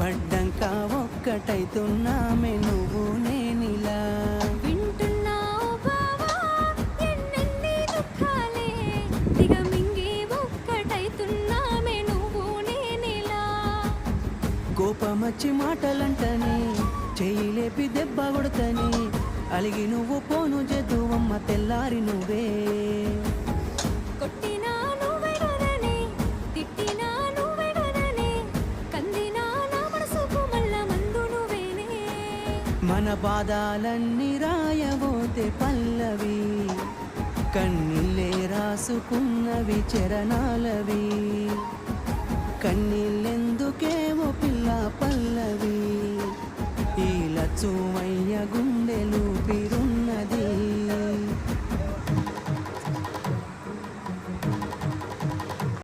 పడ్డంక దుఃఖాలే దిగమింగి ఒక్కటైతున్నామే నువ్వు నేనిలా. కోపమచ్చి మాటలంటని చెయ్యి లేపి దెబ్బ కొడతని అలిగి నువ్వు పోను జదువమ్మ తెల్లారి నువ్వే. మన బాధాలన్నీ రాయబోతే పల్లవి కన్నీళ్ళే రాసుకున్నవి చరణాలవి కన్నీళ్ళెందుకేమో పిల్ల పల్లవి ఈ లచ్చుమయ్య గుండెలు